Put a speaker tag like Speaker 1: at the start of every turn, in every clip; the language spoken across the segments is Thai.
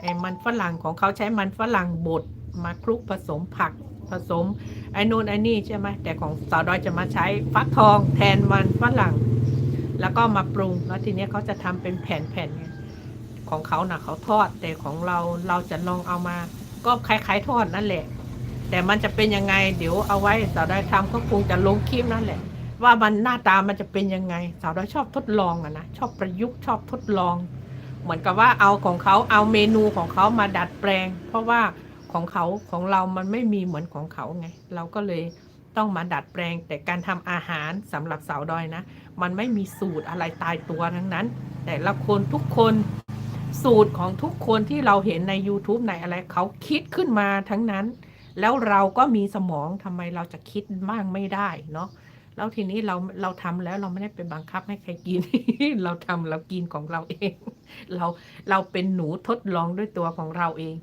Speaker 1: ไอ้มันฝรั่งของเขาใช้มันฝรั่งบดมาคลุกผสมผักผสมไอ้นู่นไอ้นี่ใช่ไหมแต่ของสาวดอยจะมาใช้ฟักทองแทนมันฝรั่ง แล้วก็มาปรุงแล้วทีเนี้ยเขาจะทำเป็นแผ่นๆไงของเขาน่ะเขาทอด แต่ของเราเราจะลองเอามา ก็คล้ายๆทอดนั่นแหละ แต่มันจะเป็นยังไง เดี๋ยวเอาไว้สาวดอยทำก็คงจะลงคลิปนั่นแหละ ว่ามันหน้าตามันจะเป็นยังไง สาวดอยชอบทดลองอะนะชอบประยุกต์ชอบทดลอง เหมือนกับว่าเอาของเขาเอาเมนูของเขามาดัดแปลง เพราะว่าของเขาของเรามันไม่มีเหมือนของเขาไง เราก็เลยต้องมาดัดแปลง แต่การทำอาหารสำหรับสาวดอยนะ มันไม่มีสูตรอะไรตายตัวทั้งนั้น แต่ละคนทุกคนสูตรของทุกคนที่เราเห็นใน YouTube ในอะไรเขาคิดขึ้นมาทั้งนั้น แล้วเราก็มีสมองทำไมเราจะคิดบ้างไม่ได้เนาะ แล้วทีนี้เราเราทำแล้วเราไม่ได้ไปบังคับให้ใครกิน เราทำเรากินของเราเอง เราเราเป็นหนูทดลองด้วยตัวของเราเอง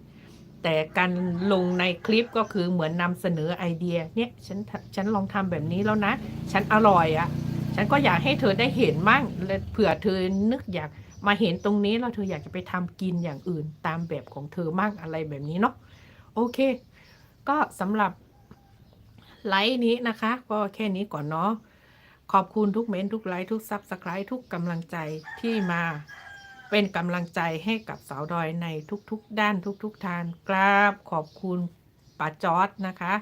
Speaker 1: แต่การลงในคลิปก็คือเหมือนนำเสนอไอเดียเนี่ยฉันฉันลองทำแบบนี้แล้วนะ ฉันอร่อยอะ่ะ ฉันก็อยากให้เธอได้เห็นมั่งเผื่อเธอนึกอยากมาเห็นตรงนี้แล้วเธออยากจะไปทำกินอย่างอื่นตามแบบของเธอมั่งอะไรแบบนี้เนาะโอเค ก็สำหรับ ไลฟ์นี้นะคะ ก็แค่นี้ก่อนเนาะขอบคุณทุกเมนต์ทุกไลค์ทุกซับสไครต์ทุกกำลังใจที่มาเป็นกำลังใจให้กับสาวดอยในทุกๆ ด้านทุกๆทางกราบขอบคุณป้าจอร์ดนะคะ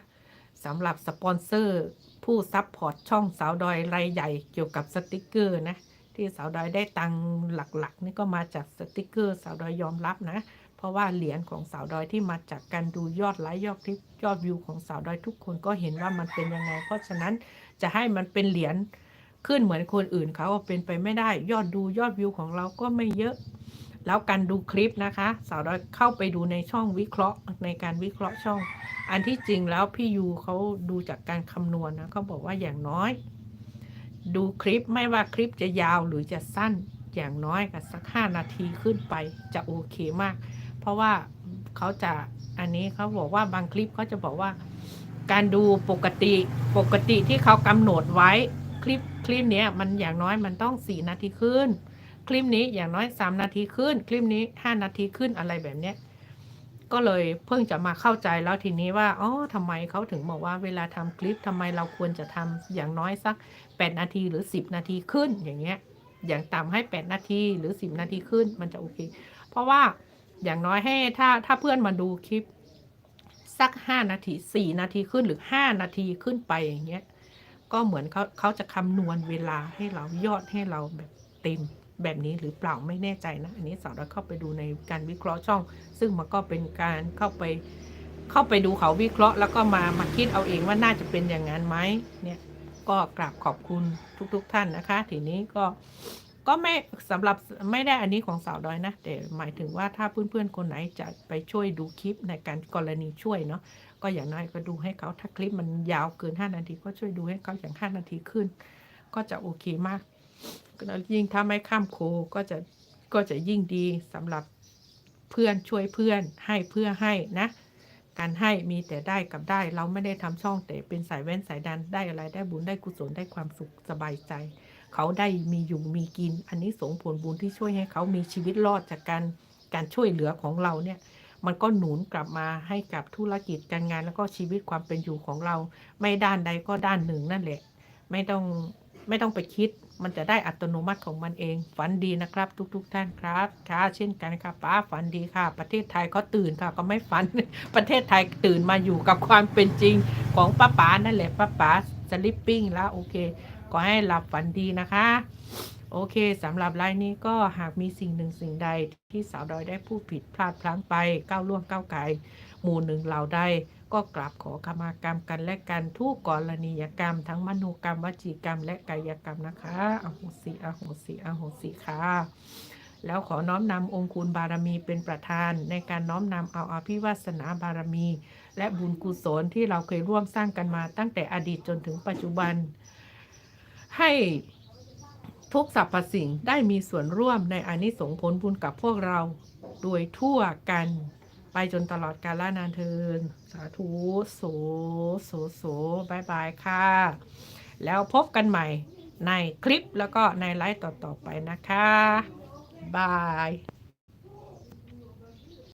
Speaker 1: สำหรับสปอนเซอร์ผู้ซัพพอร์ตช่องสาวดอยรายใหญ่เกี่ยวกับสติกเกอร์นะที่สาวดอยได้ตังค์หลักๆ นี่ก็มาจากสติกเกอร์ สาวดอยยอมรับนะ ราะว่าเหรียญของสาวดอยที่มาจากการดูยอดไลค์ยอดคลิปยอดวิวของสาวดอยทุกคนก็เห็นว่ามันเป็นยังไง เพราะฉะนั้นจะให้มันเป็นเหรียญขึ้นเหมือนคนอื่นเขาเป็นไปไม่ได้ ยอดดูยอดวิวของเราก็ไม่เยอะ แล้วการดูคลิปนะคะ สาวดอยเข้าไปดูในช่องวิเคราะห์ในการวิเคราะห์ช่อง อันที่จริงแล้วพี่ยูเขาดูจากการคำนวณนะเขาบอกว่าอย่างน้อย ดูคลิปไม่ว่าคลิปจะยาวหรือจะสั้นอย่างน้อยก็สักห้านาทีขึ้นไปจะโอเคมาก เพราะว่าเขาจะอันนี้เขาบอกว่าบางคลิปเขาจะบอกว่า การดูปกติปกติที่เขากำหนดไว้คลิปคลิปเนี้ยมันอย่างน้อยมันต้องสี่นาทีขึ้น คลิปนี้อย่างน้อยสามนาทีขึ้น คลิปนี้ห้านาทีขึ้นอะไรแบบเนี้ยก็เลยเพิ่งจะมาเข้าใจแล้วทีนี้ว่าอ๋อทำไมเขาถึงบอกว่าเวลาทำคลิปทำไมเราควรจะทำอย่างน้อยสัก 8 นาทีหรือ 10 นาทีขึ้นอย่างเงี้ยอย่างต่ำให้ 8 นาทีหรือ 10 นาทีขึ้นมันจะโอเค เพราะว่า อย่างน้อยให้ถ้าถ้าเพื่อนมาดูคลิป สัก5นาที4นาทีขึ้นหรือ5นาทีขึ้นไปอย่างเงี้ยก็เหมือนเขาเขาจะคำนวณเวลาให้เรายอดให้เราแบบเต็มแบบนี้หรือเปล่าไม่แน่ใจนะ อันนี้สาวเราเข้าไปดูในการวิเคราะห์ช่อง ซึ่งมันก็เป็นการเข้าไปเข้าไปดูเขาวิเคราะห์ แล้วก็มามาคิดเอาเองว่าน่าจะเป็นอย่างนั้นไหมเนี่ยก็กราบขอบคุณทุกๆทท่านนะคะ ทีนี้ก็ ก็ไม่สำหรับไม่ได้อันนี้ของสาวดอยนะแต่หมายถึงว่าถ้าเพื่อนๆคนไหนจะไปช่วยดูคลิปในการกรณีช่วยเนาะก็อย่างน้อยก็ดูให้เขาถ้าคลิปมันยาวเกิน 5 นาที ก็ช่วยดูให้เขาอย่าง 5 นาทีขึ้น ก็จะโอเคมากยิ่งถ้าไม่ข้ามโคก็จะก็จะยิ่งดีสำหรับเพื่อนช่วยเพื่อนให้เพื่อให้นะการให้มีแต่ได้กับได้ เราไม่ได้ทำช่องแต่เป็นสายแว่นสายดันได้อะไรได้บุญได้กุศลได้ความสุขสบายใจ เขาได้มีอยู่มีกิน อันนี้สงผลบุญที่ช่วยให้เขามีชีวิตรอดจากการการช่วยเหลือของเราเนี่ยมันก็หนุนกลับมาให้กับธุรกิจการงานแล้วก็ชีวิตความเป็นอยู่ของเรา ไม่ด้านใดก็ด้านหนึ่งนั่นแหละ ไม่ต้องไม่ต้องไปคิด มันจะได้อัตโนมัติของมันเอง ฝันดีนะครับ ทุกๆทท่านครับค่ะเช่นกันค่ะป้าฝันดีค่ะ ประเทศไทยเขาตื่นค่ะก็ไม่ฝัน ประเทศไทยตื่นมาอยู่กับความเป็นจริงของป้าป๋านั่นแหละป้าป๋าสลิปปิ้งแล้วโอเค ก็ให้หลับฝันดีนะคะ โอเคสำหรับไลน์นี้ก็หากมีสิ่งหนึ่งสิ่งใดที่สาวดอยได้พูดผิดพลาดพลั้งไปก้าวล่วงก้าวไกลหมู่หนึ่งเหล่าใดก็กราบขอขมากรรมกันและกันทุกกรณียกรรม ทั้งมโนกรรมวจีกรรม และกายกรรมนะคะอโหสิอโหสิอโหสิค่ะแล้วขอน้อมนำองค์คุณบารมีเป็นประธาน ในการน้อมนำเอาอภิวาสนาบารมี และบุญกุศลที่เราเคยร่วมสร้างกันมาตั้งแต่อดีตจนถึงปัจจุบัน ให้ทุกสรรพสิ่งได้มีส่วนร่วมในอานิสงส์ผลบุญกับพวกเรา โดยทั่วกัน ไปจนตลอดกาลนานเทิน สาธุโสโสโสบายบายค่ะ แล้วพบกันใหม่ในคลิปแล้วก็ในไลฟ์ต่อ ๆ ไปนะคะ บาย